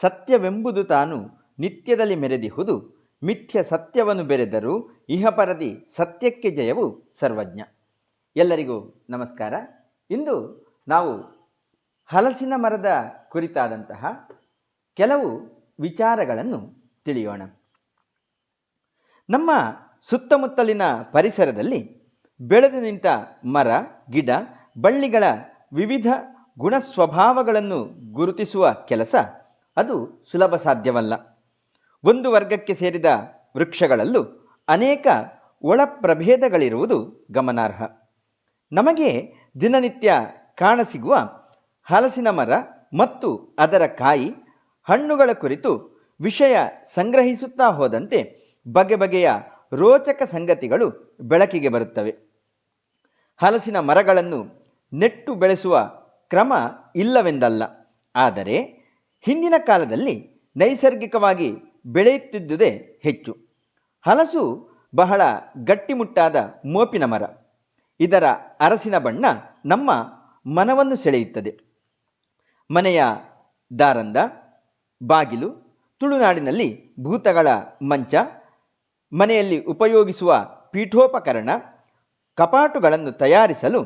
ಸತ್ಯವೆಂಬುದು ತಾನು ನಿತ್ಯದಲ್ಲಿ ಮೆರೆದಿಹುದು, ಮಿಥ್ಯ ಸತ್ಯವನ್ನು ಬೆರೆದರೂ ಇಹಪರದಿ ಸತ್ಯಕ್ಕೆ ಜಯವು ಸರ್ವಜ್ಞ. ಎಲ್ಲರಿಗೂ ನಮಸ್ಕಾರ. ಇಂದು ನಾವು ಹಲಸಿನ ಮರದ ಕುರಿತಾದಂತಹ ಕೆಲವು ವಿಚಾರಗಳನ್ನು ತಿಳಿಯೋಣ. ನಮ್ಮ ಸುತ್ತಮುತ್ತಲಿನ ಪರಿಸರದಲ್ಲಿ ಬೆಳೆದು ನಿಂತ ಮರ, ಗಿಡ, ಬಳ್ಳಿಗಳ ವಿವಿಧ ಗುಣಸ್ವಭಾವಗಳನ್ನು ಗುರುತಿಸುವ ಕೆಲಸ ಅದು ಸುಲಭ ಸಾಧ್ಯವಲ್ಲ. ಒಂದು ವರ್ಗಕ್ಕೆ ಸೇರಿದ ವೃಕ್ಷಗಳಲ್ಲೂ ಅನೇಕ ಒಳಪ್ರಭೇದಗಳಿರುವುದು ಗಮನಾರ್ಹ. ನಮಗೆ ದಿನನಿತ್ಯ ಕಾಣಸಿಗುವ ಹಲಸಿನ ಮರ ಮತ್ತು ಅದರ ಕಾಯಿ, ಹಣ್ಣುಗಳ ಕುರಿತು ವಿಷಯ ಸಂಗ್ರಹಿಸುತ್ತಾ ಹೋದಂತೆ ಬಗೆ ಬಗೆಯ ರೋಚಕ ಸಂಗತಿಗಳು ಬೆಳಕಿಗೆ ಬರುತ್ತವೆ. ಹಲಸಿನ ಮರಗಳನ್ನು ನೆಟ್ಟು ಬೆಳೆಸುವ ಕ್ರಮ ಇಲ್ಲವೆಂದಲ್ಲ. ಆದರೆ ಹಿಂದಿನ ಕಾಲದಲ್ಲಿ ನೈಸರ್ಗಿಕವಾಗಿ ಬೆಳೆಯುತ್ತಿದ್ದುದೇ ಹೆಚ್ಚು. ಹಲಸು ಬಹಳ ಗಟ್ಟಿಮುಟ್ಟಾದ ಮೋಪಿನ ಮರ. ಇದರ ಅರಸಿನ ಬಣ್ಣ ನಮ್ಮ ಮನವನ್ನು ಸೆಳೆಯುತ್ತದೆ. ಮನೆಯ ದಾರಂದ, ಬಾಗಿಲು, ತುಳುನಾಡಿನಲ್ಲಿ ಭೂತಗಳ ಮಂಚ, ಮನೆಯಲ್ಲಿ ಉಪಯೋಗಿಸುವ ಪೀಠೋಪಕರಣ, ಕಪಾಟುಗಳನ್ನು ತಯಾರಿಸಲು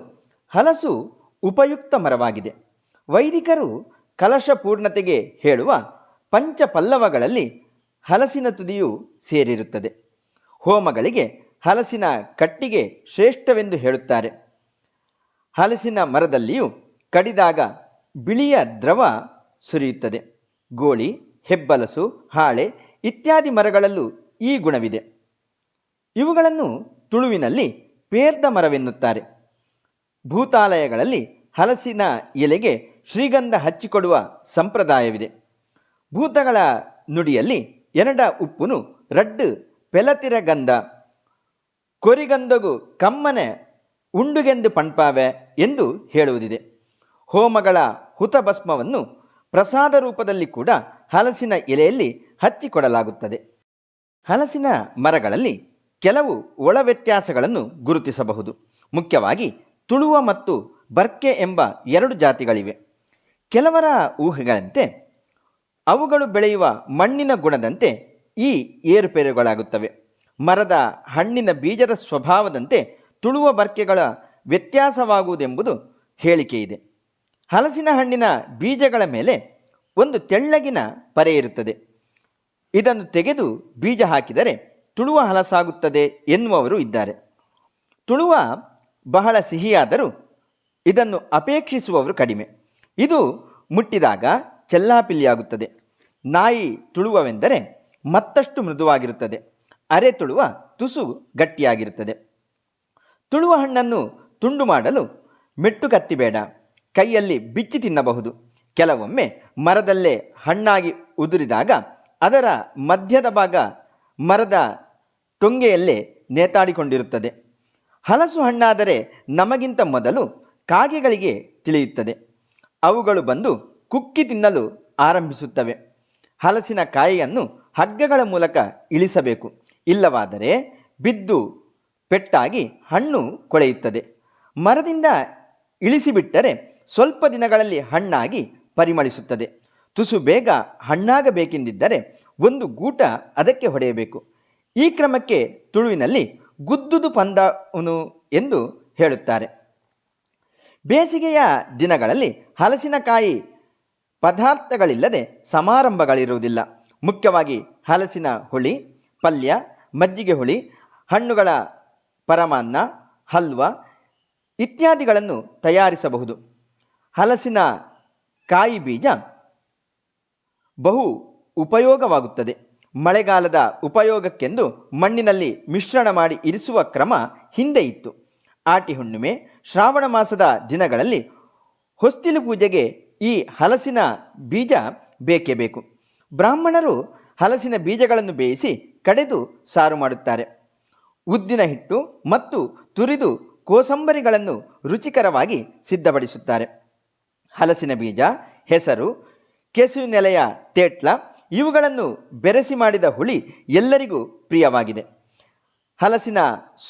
ಹಲಸು ಉಪಯುಕ್ತ ಮರವಾಗಿದೆ. ವೈದಿಕರು ಕಲಶ ಪೂರ್ಣತೆಗೆ ಹೇಳುವ ಪಂಚಪಲ್ಲವಗಳಲ್ಲಿ ಹಲಸಿನ ತುದಿಯು ಸೇರಿರುತ್ತದೆ. ಹೋಮಗಳಿಗೆ ಹಲಸಿನ ಕಟ್ಟಿಗೆ ಶ್ರೇಷ್ಠವೆಂದು ಹೇಳುತ್ತಾರೆ. ಹಲಸಿನ ಮರದಲ್ಲಿಯೂ ಕಡಿದಾಗ ಬಿಳಿಯ ದ್ರವ ಸುರಿಯುತ್ತದೆ. ಗೋಳಿ, ಹೆಬ್ಬಲಸು, ಹಾಳೆ ಇತ್ಯಾದಿ ಮರಗಳಲ್ಲೂ ಈ ಗುಣವಿದೆ. ಇವುಗಳನ್ನು ತುಳುವಿನಲ್ಲಿ ಪೇರ್ದ ಮರವೆನ್ನುತ್ತಾರೆ. ಭೂತಾಲಯಗಳಲ್ಲಿ ಹಲಸಿನ ಎಲೆಗೆ ಶ್ರೀಗಂಧ ಹಚ್ಚಿಕೊಡುವ ಸಂಪ್ರದಾಯವಿದೆ. ಭೂತಗಳ ನುಡಿಯಲ್ಲಿ ಎನಡ ಉಪ್ಪುನು ರಡ್ಡು ಪೆಲತಿರ ಗಂಧ ಕೊರಿಗಂಧಗು ಕಮ್ಮನೆ ಉಂಡುಗೆಂದು ಪಣ್ಪಾವೆ ಎಂದು ಹೇಳುವುದಿದೆ. ಹೋಮಗಳ ಹುತಭಸ್ಮವನ್ನು ಪ್ರಸಾದ ರೂಪದಲ್ಲಿ ಕೂಡ ಹಲಸಿನ ಎಲೆಯಲ್ಲಿ ಹಚ್ಚಿಕೊಡಲಾಗುತ್ತದೆ. ಹಲಸಿನ ಮರಗಳಲ್ಲಿ ಕೆಲವು ಒಳ ವ್ಯತ್ಯಾಸಗಳನ್ನು ಗುರುತಿಸಬಹುದು. ಮುಖ್ಯವಾಗಿ ತುಳುವ ಮತ್ತು ಬರ್ಕೆ ಎಂಬ ಎರಡು ಜಾತಿಗಳಿವೆ. ಕೆಲವರ ಊಹೆಗಳಂತೆ ಅವುಗಳು ಬೆಳೆಯುವ ಮಣ್ಣಿನ ಗುಣದಂತೆ ಈ ಏರುಪೇರುಗಳಾಗುತ್ತವೆ. ಮರದ ಹಣ್ಣಿನ ಬೀಜದ ಸ್ವಭಾವದಂತೆ ತುಳುವ ಬರ್ಕೆಗಳ ವ್ಯತ್ಯಾಸವಾಗುವುದೆಂಬುದು ಹೇಳಿಕೆ ಇದೆ ಹಲಸಿನ ಹಣ್ಣಿನ ಬೀಜಗಳ ಮೇಲೆ ಒಂದು ತೆಳ್ಳಗಿನ ಪರೆ ಇರುತ್ತದೆ. ಇದನ್ನು ತೆಗೆದು ಬೀಜ ಹಾಕಿದರೆ ತುಳುವ ಹಲಸಾಗುತ್ತದೆ ಎನ್ನುವವರು ಇದ್ದಾರೆ. ತುಳುವ ಬಹಳ ಸಿಹಿಯಾದರೂ ಇದನ್ನು ಅಪೇಕ್ಷಿಸುವವರು ಕಡಿಮೆ. ಇದು ಮುಟ್ಟಿದಾಗ ಚೆಲ್ಲಾಪಿಲ್ಲಿಯಾಗುತ್ತದೆ. ನಾಯಿ ತುಳುವವೆಂದರೆ ಮತ್ತಷ್ಟು ಮೃದುವಾಗಿರುತ್ತದೆ. ಅರೆ ತುಳುವ ತುಸು ಗಟ್ಟಿಯಾಗಿರುತ್ತದೆ. ತುಳುವ ಹಣ್ಣನ್ನು ತುಂಡು ಮಾಡಲು ಮೆಟ್ಟು ಕತ್ತಿ ಬೇಡ ಕೈಯಲ್ಲಿ ಬಿಚ್ಚಿ ತಿನ್ನಬಹುದು. ಕೆಲವೊಮ್ಮೆ ಮರದಲ್ಲೇ ಹಣ್ಣಾಗಿ ಉದುರಿದಾಗ ಅದರ ಮಧ್ಯದ ಭಾಗ ಮರದ ಟೊಂಗೆಯಲ್ಲೇ ನೇತಾಡಿಕೊಂಡಿರುತ್ತದೆ. ಹಲಸು ಹಣ್ಣಾದರೆ ನಮಗಿಂತ ಮೊದಲು ಕಾಗೆಗಳಿಗೆ ತಿಳಿಯುತ್ತದೆ. ಅವುಗಳು ಬಂದು ಕುಕ್ಕಿ ತಿನ್ನಲು ಆರಂಭಿಸುತ್ತವೆ. ಹಲಸಿನ ಕಾಯಿಯನ್ನು ಹಗ್ಗಗಳ ಮೂಲಕ ಇಳಿಸಬೇಕು. ಇಲ್ಲವಾದರೆ ಬಿದ್ದು ಪೆಟ್ಟಾಗಿ ಹಣ್ಣು ಕೊಳೆಯುತ್ತದೆ. ಮರದಿಂದ ಇಳಿಸಿಬಿಟ್ಟರೆ ಸ್ವಲ್ಪ ದಿನಗಳಲ್ಲಿ ಹಣ್ಣಾಗಿ ಪರಿಮಳಿಸುತ್ತದೆ. ತುಸು ಬೇಗ ಹಣ್ಣಾಗಬೇಕೆಂದಿದ್ದರೆ ಒಂದು ಗೂಟ ಅದಕ್ಕೆ ಹೊಡೆಯಬೇಕು. ಈ ಕ್ರಮಕ್ಕೆ ತುಳುವಿನಲ್ಲಿ ಗುದ್ದುದು ಪಂದವನು ಎಂದು ಹೇಳುತ್ತಾರೆ. ಬೇಸಿಗೆಯ ದಿನಗಳಲ್ಲಿ ಹಲಸಿನಕಾಯಿ ಪದಾರ್ಥಗಳಿಲ್ಲದೆ ಸಮಾರಂಭಗಳಿರುವುದಿಲ್ಲ. ಮುಖ್ಯವಾಗಿ ಹಲಸಿನ ಹುಳಿ, ಪಲ್ಯ, ಮಜ್ಜಿಗೆ ಹುಳಿ, ಹಣ್ಣುಗಳ ಪರಮಾನ್ನ, ಹಲ್ವ ಇತ್ಯಾದಿಗಳನ್ನು ತಯಾರಿಸಬಹುದು. ಹಲಸಿನ ಕಾಯಿ ಬೀಜ ಬಹು ಉಪಯೋಗವಾಗುತ್ತದೆ. ಮಳೆಗಾಲದ ಉಪಯೋಗಕ್ಕೆಂದು ಮಣ್ಣಿನಲ್ಲಿ ಮಿಶ್ರಣ ಮಾಡಿ ಇರಿಸುವ ಕ್ರಮ ಹಿಂದೆ ಇತ್ತು. ಆಟಿ ಹುಣ್ಣಿಮೆ ಶ್ರಾವಣ ಮಾಸದ ದಿನಗಳಲ್ಲಿ ಹೊಸ್ತಿಲು ಪೂಜೆಗೆ ಈ ಹಲಸಿನ ಬೀಜ ಬೇಕೇ ಬೇಕು. ಬ್ರಾಹ್ಮಣರು ಹಲಸಿನ ಬೀಜಗಳನ್ನು ಬೇಯಿಸಿ ಕಡೆದು ಸಾರು ಮಾಡುತ್ತಾರೆ. ಉದ್ದಿನ ಹಿಟ್ಟು ಮತ್ತು ತುರಿದು ಕೋಸಂಬರಿಗಳನ್ನು ರುಚಿಕರವಾಗಿ ಸಿದ್ಧಪಡಿಸುತ್ತಾರೆ. ಹಲಸಿನ ಬೀಜ, ಹೆಸರು ಕೆಸುವಿನೆಲೆಯ ತೇಟ್ಲ ಇವುಗಳನ್ನು ಬೆರೆಸಿ ಮಾಡಿದ ಹುಳಿ ಎಲ್ಲರಿಗೂ ಪ್ರಿಯವಾಗಿದೆ. ಹಲಸಿನ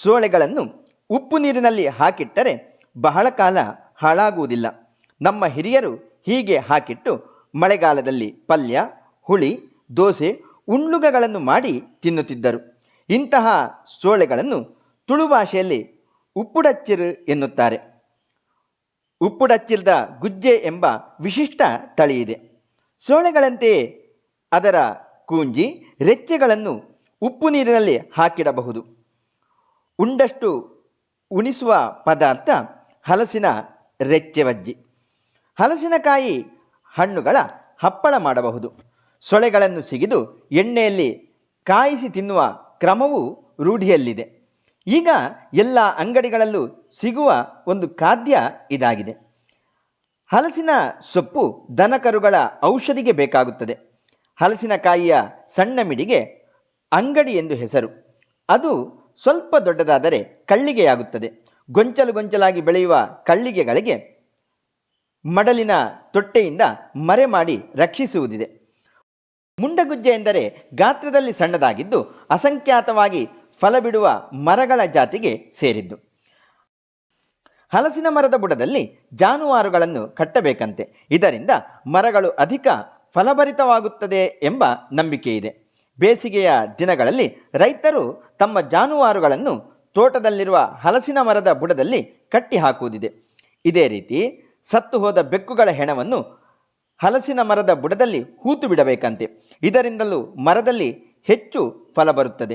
ಸೋಳೆಗಳನ್ನು ಉಪ್ಪು ನೀರಿನಲ್ಲಿ ಹಾಕಿಟ್ಟರೆ ಬಹಳ ಕಾಲ ಹಾಳಾಗುವುದಿಲ್ಲ. ನಮ್ಮ ಹಿರಿಯರು ಹೀಗೆ ಹಾಕಿಟ್ಟು ಮಳೆಗಾಲದಲ್ಲಿ ಪಲ್ಯ, ಹುಳಿ, ದೋಸೆ, ಉಂಡ್ಲುಗಗಳನ್ನು ಮಾಡಿ ತಿನ್ನುತ್ತಿದ್ದರು. ಇಂತಹ ಸೋಳೆಗಳನ್ನು ತುಳು ಭಾಷೆಯಲ್ಲಿ ಉಪ್ಪುಡಚ್ಚಿರು ಎನ್ನುತ್ತಾರೆ. ಉಪ್ಪುಡಚ್ಚಿಲ್ದ ಗುಜ್ಜೆ ಎಂಬ ವಿಶಿಷ್ಟ ತಳಿಯಿದೆ ಸೋಳೆಗಳಂತೆಯೇ ಅದರ ಕೂಂಜಿ, ರೆಚ್ಚೆಗಳನ್ನು ಉಪ್ಪು ನೀರಿನಲ್ಲಿ ಹಾಕಿಡಬಹುದು. ಉಂಡಷ್ಟು ಉಣಿಸುವ ಪದಾರ್ಥ ಹಲಸಿನ ರೆಚ್ಚೆ ವಜ್ಜಿ ಹಲಸಿನಕಾಯಿ ಹಣ್ಣುಗಳ ಹಪ್ಪಳ ಮಾಡಬಹುದು. ಸೊಳೆಗಳನ್ನು ಸಿಗಿದು ಎಣ್ಣೆಯಲ್ಲಿ ಕಾಯಿಸಿ ತಿನ್ನುವ ಕ್ರಮವೂ ರೂಢಿಯಲ್ಲಿದೆ. ಈಗ ಎಲ್ಲ ಅಂಗಡಿಗಳಲ್ಲೂ ಸಿಗುವ ಒಂದು ಖಾದ್ಯ ಇದಾಗಿದೆ. ಹಲಸಿನ ಸೊಪ್ಪು ದನಕರುಗಳ ಔಷಧಿಗೆ ಬೇಕಾಗುತ್ತದೆ. ಹಲಸಿನಕಾಯಿಯ ಸಣ್ಣ ಮಿಡಿಗೆ ಅಂಗಡಿ ಎಂದು ಹೆಸರು. ಅದು ಸ್ವಲ್ಪ ದೊಡ್ಡದಾದರೆ ಕಳ್ಳಿಗೆಯಾಗುತ್ತದೆ. ಗೊಂಚಲು ಗೊಂಚಲಾಗಿ ಬೆಳೆಯುವ ಕಳ್ಳಿಗೆಗಳಿಗೆ ಮಡಲಿನ ತೊಟ್ಟೆಯಿಂದ ಮರೆ ಮಾಡಿ ರಕ್ಷಿಸುವುದಿದೆ. ಮುಂಡಗುಜ್ಜೆ ಎಂದರೆ ಗಾತ್ರದಲ್ಲಿ ಸಣ್ಣದಾಗಿದ್ದು, ಅಸಂಖ್ಯಾತವಾಗಿ ಫಲ ಬಿಡುವ ಮರಗಳ ಜಾತಿಗೆ ಸೇರಿದ್ದು. ಹಲಸಿನ ಮರದ ಬುಡದಲ್ಲಿ ಜಾನುವಾರುಗಳನ್ನು ಕಟ್ಟಬೇಕಂತೆ. ಇದರಿಂದ ಮರಗಳು ಅಧಿಕ ಫಲಭರಿತವಾಗುತ್ತದೆ ಎಂಬ ನಂಬಿಕೆ ಇದೆ ಬೇಸಿಗೆಯ ದಿನಗಳಲ್ಲಿ ರೈತರು ತಮ್ಮ ಜಾನುವಾರುಗಳನ್ನು ತೋಟದಲ್ಲಿರುವ ಹಲಸಿನ ಮರದ ಬುಡದಲ್ಲಿ ಕಟ್ಟಿ ಹಾಕುವುದಿದೆ ಇದೇ ರೀತಿ ಸತ್ತು ಹೋದ ಬೆಕ್ಕುಗಳ ಹೆಣವನ್ನು ಹಲಸಿನ ಮರದ ಬುಡದಲ್ಲಿ ಹೂತು ಬಿಡಬೇಕಂತೆ. ಇದರಿಂದಲೂ ಮರದಲ್ಲಿ ಹೆಚ್ಚು ಫಲ ಬರುತ್ತದೆ.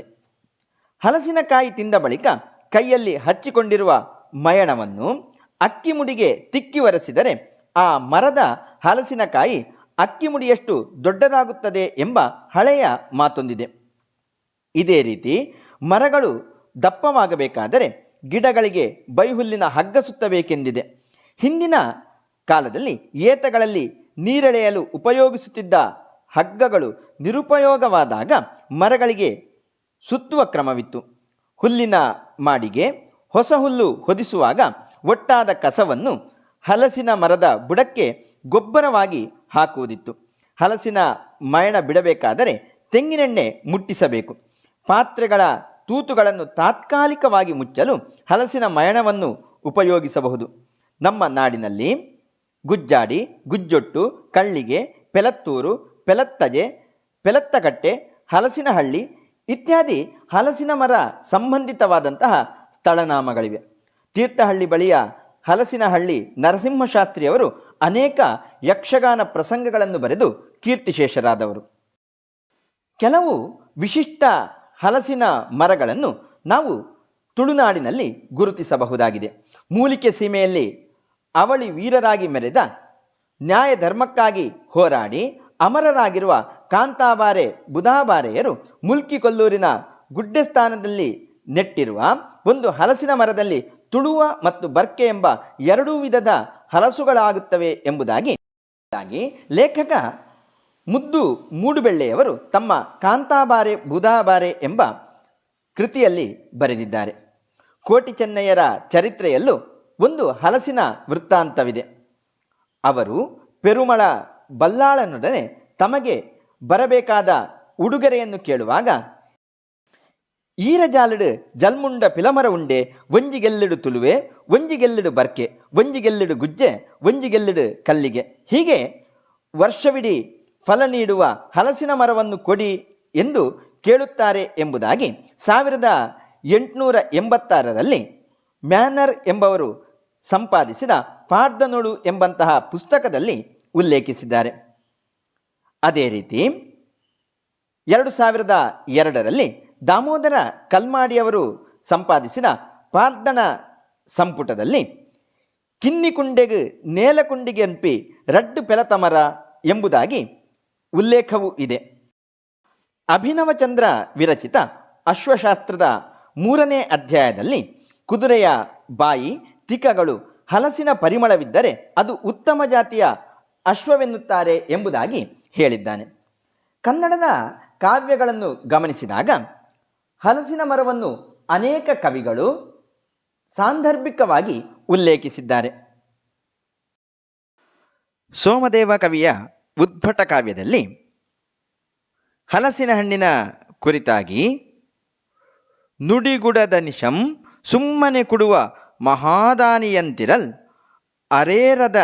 ಹಲಸಿನಕಾಯಿ ತಿಂದ ಬಳಿಕ ಕೈಯಲ್ಲಿ ಹಚ್ಚಿಕೊಂಡಿರುವ ಮಯಣವನ್ನು ಅಕ್ಕಿ ಮುಡಿಗೆ ತಿಕ್ಕಿ ಒರೆಸಿದರೆ ಆ ಮರದ ಹಲಸಿನಕಾಯಿ ಅಕ್ಕಿ ಮುಡಿಯಷ್ಟು ದೊಡ್ಡದಾಗುತ್ತದೆ ಎಂಬ ಹಳೆಯ ಮಾತೊಂದಿದೆ. ಇದೇ ರೀತಿ ಮರಗಳು ದಪ್ಪವಾಗಬೇಕಾದರೆ ಗಿಡಗಳಿಗೆ ಬೈಹುಲ್ಲಿನ ಹಗ್ಗ ಸುತ್ತಬೇಕೆಂದಿದೆ. ಹಿಂದಿನ ಕಾಲದಲ್ಲಿ ಏತಗಳಲ್ಲಿ ನೀರೆಳೆಯಲು ಉಪಯೋಗಿಸುತ್ತಿದ್ದ ಹಗ್ಗಗಳು ನಿರುಪಯೋಗವಾದಾಗ ಮರಗಳಿಗೆ ಸುತ್ತುವ ಕ್ರಮವಿತ್ತು. ಹುಲ್ಲಿನ ಮಾಡಿಗೆ ಹೊಸ ಹುಲ್ಲು ಹೊದಿಸುವಾಗ ಒಟ್ಟಾದ ಕಸವನ್ನು ಹಲಸಿನ ಮರದ ಬುಡಕ್ಕೆ ಗೊಬ್ಬರವಾಗಿ ಹಾಕುವುದಿತ್ತು. ಹಲಸಿನ ಮಯಣ ಬಿಡಬೇಕಾದರೆ ತೆಂಗಿನೆಣ್ಣೆ ಮುಟ್ಟಿಸಬೇಕು. ಪಾತ್ರೆಗಳ ತೂತುಗಳನ್ನು ತಾತ್ಕಾಲಿಕವಾಗಿ ಮುಚ್ಚಲು ಹಲಸಿನ ಮಯಣವನ್ನು ಉಪಯೋಗಿಸಬಹುದು. ನಮ್ಮ ನಾಡಿನಲ್ಲಿ ಗುಜ್ಜಾಡಿ, ಗುಜ್ಜೊಟ್ಟು, ಕಳ್ಳಿಗೆ, ಪೆಲತ್ತೂರು, ಪೆಲತ್ತಜೆ, ಪೆಲತ್ತಕಟ್ಟೆ, ಹಲಸಿನಹಳ್ಳಿ ಇತ್ಯಾದಿ ಹಲಸಿನ ಮರ ಸಂಬಂಧಿತವಾದಂತಹ ಸ್ಥಳನಾಮಗಳಿವೆ. ತೀರ್ಥಹಳ್ಳಿ ಬಳಿಯ ಹಲಸಿನಹಳ್ಳಿ ನರಸಿಂಹಶಾಸ್ತ್ರಿಯವರು ಅನೇಕ ಯಕ್ಷಗಾನ ಪ್ರಸಂಗಗಳನ್ನು ಬರೆದು ಕೀರ್ತಿಶೇಷರಾದವರು. ಕೆಲವು ವಿಶಿಷ್ಟ ಹಲಸಿನ ಮರಗಳನ್ನು ನಾವು ತುಳುನಾಡಿನಲ್ಲಿ ಗುರುತಿಸಬಹುದಾಗಿದೆ. ಮೂಲಿಕೆ ಸೀಮೆಯಲ್ಲಿ ಅವಳಿ ವೀರರಾಗಿ ಮೆರೆದ ನ್ಯಾಯ ಧರ್ಮಕ್ಕಾಗಿ ಹೋರಾಡಿ ಅಮರರಾಗಿರುವ ಕಾಂತಾಬಾರೆ ಬುಧಾಬಾರೆಯರು ಮುಲ್ಕಿ ಕೊಲ್ಲೂರಿನ ಗುಡ್ಡೆ ಸ್ಥಾನದಲ್ಲಿ ನೆಟ್ಟಿರುವ ಒಂದು ಹಲಸಿನ ಮರದಲ್ಲಿ ತುಳುವ ಮತ್ತು ಬರ್ಕೆ ಎಂಬ ಎರಡೂ ವಿಧದ ಹಲಸುಗಳಾಗುತ್ತವೆ ಎಂಬುದಾಗಿ ಲೇಖಕ ಮುದ್ದು ಮೂಡುಬೆಳ್ಳೆಯವರು ತಮ್ಮ ಕಾಂತಾಬಾರೆ ಬುಧಾಬಾರೆ ಎಂಬ ಕೃತಿಯಲ್ಲಿ ಬರೆದಿದ್ದಾರೆ. ಕೋಟಿ ಚೆನ್ನಯ್ಯರ ಚರಿತ್ರೆಯಲ್ಲೂ ಒಂದು ಹಲಸಿನ ವೃತ್ತಾಂತವಿದೆ. ಅವರು ಪೆರುಮಳ ಬಲ್ಲಾಳನೊಡನೆ ತಮಗೆ ಬರಬೇಕಾದ ಉಡುಗೊರೆಯನ್ನು ಕೇಳುವಾಗ, ಈರಜಾಲಡು ಜಲ್ಮುಂಡ ಪಿಲಮರ ಉಂಡೆ, ಒಂಜಿಗೆಲ್ಲಿಡು ತುಳುವೆ ಒಂಜಿಗೆಲ್ಲಿಡು ಬರ್ಕೆ, ಒಂಜಿಗೆಲ್ಲಿಡು ಗುಜ್ಜೆ, ಒಂಜಿಗೆಲ್ಲಿಡು ಕಲ್ಲಿಗೆ. ಹೀಗೆ ವರ್ಷವಿಡೀ ಫಲ ನೀಡುವ ಹಲಸಿನ ಮರವನ್ನು ಕೊಡಿ ಎಂದು ಕೇಳುತ್ತಾರೆ ಎಂಬುದಾಗಿ ಸಾವಿರದ ಎಂಟುನೂರ ಎಂಬತ್ತಾರರಲ್ಲಿ ಮ್ಯಾನರ್ ಎಂಬವರು ಸಂಪಾದಿಸಿದ ಪಾರ್ದನುಳು ಎಂಬಂತಹ ಪುಸ್ತಕದಲ್ಲಿ ಉಲ್ಲೇಖಿಸಿದ್ದಾರೆ. ಅದೇ ರೀತಿ, ಎರಡು ಸಾವಿರದ ಎರಡರಲ್ಲಿ ದಾಮೋದರ ಕಲ್ಮಾಡಿಯವರು ಸಂಪಾದಿಸಿದ ಪಾರ್ದನ ಸಂಪುಟದಲ್ಲಿ, ಕಿನ್ನಿಕುಂಡೆಗೆ ನೇಲಕುಂಡಿಗೆ ಅನ್ಪಿ ರಡ್ಡು ಪೆಲತಮರ ಎಂಬುದಾಗಿ ಉಲ್ಲೇಖವೂ ಇದೆ. ಅಭಿನವಚಂದ್ರ ವಿರಚಿತ ಅಶ್ವಶಾಸ್ತ್ರದ ಮೂರನೇ ಅಧ್ಯಾಯದಲ್ಲಿ ಕುದುರೆಯ ಬಾಯಿ ತಿಕಗಳು ಹಲಸಿನ ಪರಿಮಳವಿದ್ದರೆ ಅದು ಉತ್ತಮ ಜಾತಿಯ ಅಶ್ವವೆನ್ನುತ್ತಾರೆ ಎಂಬುದಾಗಿ ಹೇಳಿದ್ದಾನೆ. ಕನ್ನಡದ ಕಾವ್ಯಗಳನ್ನು ಗಮನಿಸಿದಾಗ ಹಲಸಿನ ಮರವನ್ನು ಅನೇಕ ಕವಿಗಳು ಸಾಂದರ್ಭಿಕವಾಗಿ ಉಲ್ಲೇಖಿಸಿದ್ದಾರೆ. ಸೋಮದೇವ ಕವಿಯ ಉದ್ಭಟ ಕಾವ್ಯದಲ್ಲಿ ಹಲಸಿನ ಹಣ್ಣಿನ ಕುರಿತಾಗಿ ನುಡಿಗುಡದ ನಿಶಂ ಸುಮ್ಮನೆ ಕೊಡುವ ಮಹಾದಾನಿಯಂತಿರಲ್ ಅರೇರದ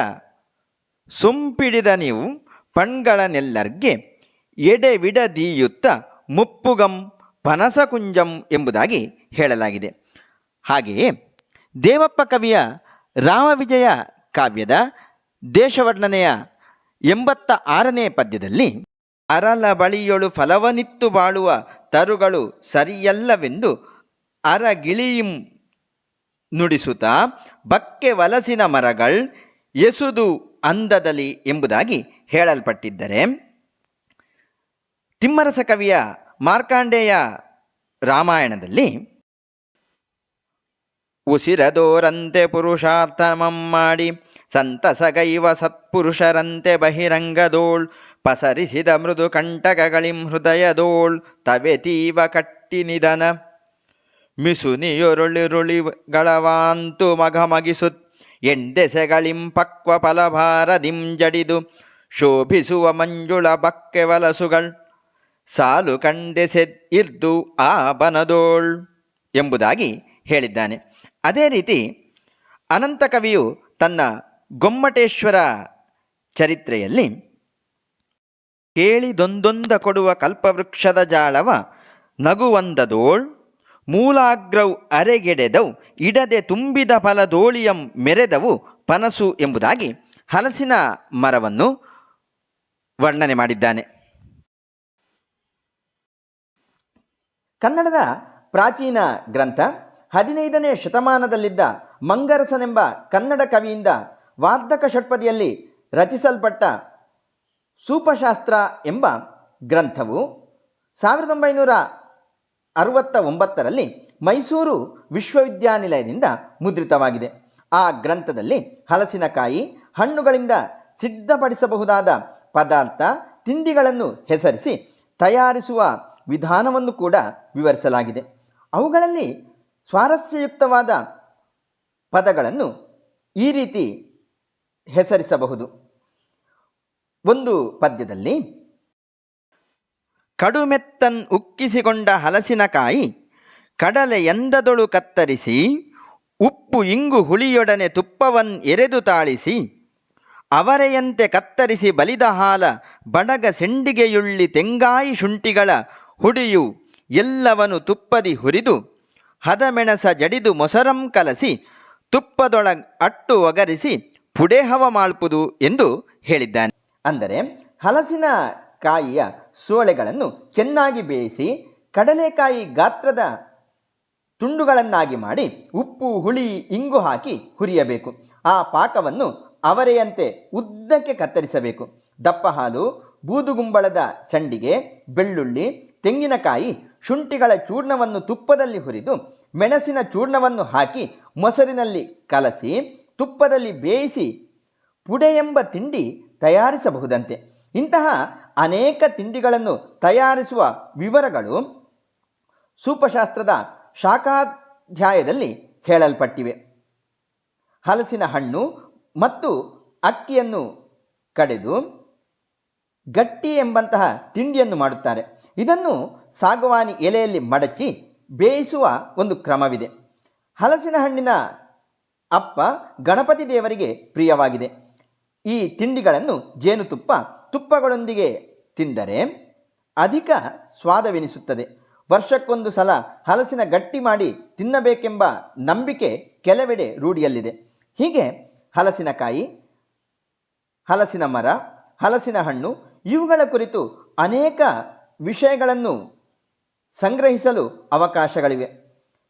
ಸುಂಪಿಡಿದ ನೀವು ಪಣ್ಗಳನೆಲ್ಲರ್ಗೆ ಎಡೆವಿಡದೀಯುತ್ತ ಮುಪ್ಪುಗಂ ಪನಸಕುಂಜಂ ಎಂಬುದಾಗಿ ಹೇಳಲಾಗಿದೆ. ಹಾಗೆಯೇ ದೇವಪ್ಪ ಕವಿಯ ರಾಮವಿಜಯ ಕಾವ್ಯದ ದೇಶವರ್ಣನೆಯ ಎಂಬತ್ತ ಆರನೇ ಪದ್ಯದಲ್ಲಿ ಅರಲ ಬಳಿಯೊಳು ಫಲವನಿತ್ತು ಬಾಳುವ ತರುಗಳು ಸರಿಯಲ್ಲವೆಂದು ಅರಗಿಳಿಯಿಂ ನುಡಿಸುತ್ತಾ, ಬಕ್ಕೆ ವಲಸಿನ ಮರಗಳ್ ಎಸುದು ಅಂದದಲಿ ಎಂಬುದಾಗಿ ಹೇಳಲ್ಪಟ್ಟಿದ್ದರೆ, ತಿಮ್ಮರಸ ಕವಿಯ ಮಾರ್ಕಾಂಡೇಯ ರಾಮಾಯಣದಲ್ಲಿ, ಉಸಿರದೋರಂತೆ ಪುರುಷಾರ್ಥಮಂ ಮಾಡಿ ಸಂತಸಗೈವ ಸತ್ಪುರುಷರಂತೆ ಬಹಿರಂಗದೋಳ್ ಪಸರಿಸಿದ ಮೃದು ಕಂಟಕಗಳಿಂ ಹೃದಯದೋಳ್ ತವೆತೀವ ಕಟ್ಟಿ ನಿಧನ ಮಿಸುನಿಯೊರುಳಿರುಳಿಗಳವಾಂತು ಮಘಮಗಿಸುತ್. ಪಕ್ವ ಫಲಭಾರದಿಂ ಜಡಿದು. ಶೋಭಿಸುವ ಮಂಜುಳ ಬಕ್ಕೆ ವಲಸುಗಳ್. ಸಾಲು ಕಂಡೆಸೆ ಇರ್ದು ಆ ಬನದೋಳ್ ಎಂಬುದಾಗಿ ಹೇಳಿದ್ದಾನೆ. ಅದೇ ರೀತಿ ಅನಂತ ಕವಿಯು ತನ್ನ ಗೊಮ್ಮಟೇಶ್ವರ ಚರಿತ್ರೆಯಲ್ಲಿ ಕೇಳಿದೊಂದೊಂದ ಕೊಡುವ ಕಲ್ಪವೃಕ್ಷದ ಜಾಳವ ನಗುವಂದದೋಳ್. ಮೂಲಾಗ್ರವು ಅರೆಗೆಡೆದವು, ಇಡದೆ ತುಂಬಿದ ಫಲದೋಳಿಯಂ ಮೆರೆದವು ಪನಸು ಎಂಬುದಾಗಿ ಹಲಸಿನ ಮರವನ್ನು ವರ್ಣನೆ ಮಾಡಿದ್ದಾನೆ. ಕನ್ನಡದ ಪ್ರಾಚೀನ ಗ್ರಂಥ ಹದಿನೈದನೇ ಶತಮಾನದಲ್ಲಿದ್ದ ಮಂಗರಸನೆಂಬ ಕನ್ನಡ ಕವಿಯಿಂದ ವಾರ್ಧಕ ಷಟ್ಪದಿಯಲ್ಲಿ ರಚಿಸಲ್ಪಟ್ಟ ಸೂಪಶಾಸ್ತ್ರ ಎಂಬ ಗ್ರಂಥವು ಸಾವಿರದ ಒಂಬೈನೂರ ಅರವತ್ತ ಒಂಬತ್ತರಲ್ಲಿ ಮೈಸೂರು ವಿಶ್ವವಿದ್ಯಾನಿಲಯದಿಂದ ಮುದ್ರಿತವಾಗಿದೆ. ಆ ಗ್ರಂಥದಲ್ಲಿ ಹಲಸಿನಕಾಯಿ, ಹಣ್ಣುಗಳಿಂದ ಸಿದ್ಧಪಡಿಸಬಹುದಾದ ಪದಾರ್ಥ, ತಿಂಡಿಗಳನ್ನು ಹೆಸರಿಸಿ ತಯಾರಿಸುವ ವಿಧಾನವನ್ನು ಕೂಡ ವಿವರಿಸಲಾಗಿದೆ. ಅವುಗಳಲ್ಲಿ ಸ್ವಾರಸ್ಯಯುಕ್ತವಾದ ಪದಗಳನ್ನು ಈ ರೀತಿ ಹೆಸರಿಸಬಹುದು. ಒಂದು ಪದ್ಯದಲ್ಲಿ ಕಡುಮೆತ್ತನ್ ಉಕ್ಕಿಸಿಕೊಂಡ ಹಲಸಿನಕಾಯಿ ಕಡಲೆ ಎಂದದೊಳು ಕತ್ತರಿಸಿ, ಉಪ್ಪು ಇಂಗು ಹುಳಿಯೊಡನೆ ತುಪ್ಪವನ್ ಎರೆದು ತಾಳಿಸಿ, ಅವರೆಯಂತೆ ಕತ್ತರಿಸಿ ಬಲಿದ ಹಾಲ ಬಡಗ ಸೆಂಡಿಗೆಯುಳ್ಳಿ ತೆಂಗಾಯಿ ಶುಂಠಿಗಳ ಹುಡಿಯು ಎಲ್ಲವನು ತುಪ್ಪದಿ ಹುರಿದು, ಹದಮೆಣಸ ಜಡಿದು ಮೊಸರಂ ಕಲಸಿ, ತುಪ್ಪದೊಳ ಅಟ್ಟು ಒಗರಿಸಿ ಪುಡೆಹವ ಮಾಳ್ಪುದು ಎಂದು ಹೇಳಿದ್ದಾನೆ. ಅಂದರೆ ಹಲಸಿನ ಕಾಯಿಯ ಸೋಳೆಗಳನ್ನು ಚೆನ್ನಾಗಿ ಬೇಯಿಸಿ ಕಡಲೆಕಾಯಿ ಗಾತ್ರದ ತುಂಡುಗಳನ್ನಾಗಿ ಮಾಡಿ ಉಪ್ಪು, ಹುಳಿ, ಇಂಗು ಹಾಕಿ ಹುರಿಯಬೇಕು. ಆ ಪಾಕವನ್ನು ಅವರೆಯಂತೆ ಉದ್ದಕ್ಕೆ ಕತ್ತರಿಸಬೇಕು. ದಪ್ಪ ಹಾಲು, ಬೂದುಗುಂಬಳದ ಸಂಡಿಗೆ, ಬೆಳ್ಳುಳ್ಳಿ, ತೆಂಗಿನಕಾಯಿ, ಶುಂಠಿಗಳ ಚೂರ್ಣವನ್ನು ತುಪ್ಪದಲ್ಲಿ ಹುರಿದು ಮೆಣಸಿನ ಚೂರ್ಣವನ್ನು ಹಾಕಿ ಮೊಸರಿನಲ್ಲಿ ಕಲಸಿ ತುಪ್ಪದಲ್ಲಿ ಬೇಯಿಸಿ ಪುಡೆ ಎಂಬ ತಿಂಡಿ ತಯಾರಿಸಬಹುದಂತೆ. ಇಂತಹ ಅನೇಕ ತಿಂಡಿಗಳನ್ನು ತಯಾರಿಸುವ ವಿವರಗಳು ಸೂಪಶಾಸ್ತ್ರದ ಶಾಖಾಧ್ಯಾಯದಲ್ಲಿ ಹೇಳಲ್ಪಟ್ಟಿವೆ. ಹಲಸಿನ ಹಣ್ಣು ಮತ್ತು ಅಕ್ಕಿಯನ್ನು ಕಡೆದು ಗಟ್ಟಿ ಎಂಬಂತಹ ತಿಂಡಿಯನ್ನು ಮಾಡುತ್ತಾರೆ. ಇದನ್ನು ಸಾಗವಾನಿ ಎಲೆಯಲ್ಲಿ ಮಡಚಿ ಬೇಯಿಸುವ ಒಂದು ಕ್ರಮವಿದೆ. ಹಲಸಿನ ಹಣ್ಣಿನ ಅಪ್ಪ ಗಣಪತಿ ದೇವರಿಗೆ ಪ್ರಿಯವಾಗಿದೆ. ಈ ತಿಂಡಿಗಳನ್ನು ಜೇನುತುಪ್ಪ, ತುಪ್ಪಗಳೊಂದಿಗೆ ತಿಂದರೆ ಅಧಿಕ ಸ್ವಾದವೆನಿಸುತ್ತದೆ. ವರ್ಷಕ್ಕೊಂದು ಸಲ ಹಲಸಿನ ಗಟ್ಟಿ ಮಾಡಿ ತಿನ್ನಬೇಕೆಂಬ ನಂಬಿಕೆ ಕೆಲವೆಡೆ ರೂಢಿಯಲ್ಲಿದೆ. ಹೀಗೆ ಹಲಸಿನಕಾಯಿ, ಹಲಸಿನ ಮರ, ಹಲಸಿನ ಹಣ್ಣು ಇವುಗಳ ಕುರಿತು ಅನೇಕ ವಿಷಯಗಳನ್ನು ಸಂಗ್ರಹಿಸಲು ಅವಕಾಶಗಳಿವೆ.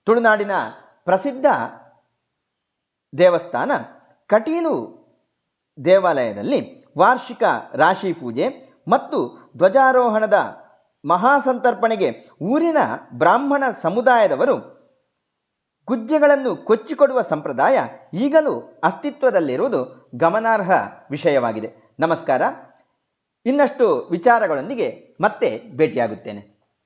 ತುಳುನಾಡಿನ ಪ್ರಸಿದ್ಧ ದೇವಸ್ಥಾನ ಕಟೀಲು ದೇವಾಲಯದಲ್ಲಿ ವಾರ್ಷಿಕ ರಾಶಿ ಪೂಜೆ ಮತ್ತು ಧ್ವಜಾರೋಹಣದ ಮಹಾಸಂತರ್ಪಣೆಗೆ ಊರಿನ ಬ್ರಾಹ್ಮಣ ಸಮುದಾಯದವರು ಗುಜ್ಜೆಗಳನ್ನು ಕೊಚ್ಚಿಕೊಡುವ ಸಂಪ್ರದಾಯ ಈಗಲೂ ಅಸ್ತಿತ್ವದಲ್ಲಿರುವುದು ಗಮನಾರ್ಹ ವಿಷಯವಾಗಿದೆ. ನಮಸ್ಕಾರ. ಇನ್ನಷ್ಟು ವಿಚಾರಗಳೊಂದಿಗೆ ಮತ್ತೆ ಭೇಟಿಯಾಗುತ್ತೇನೆ.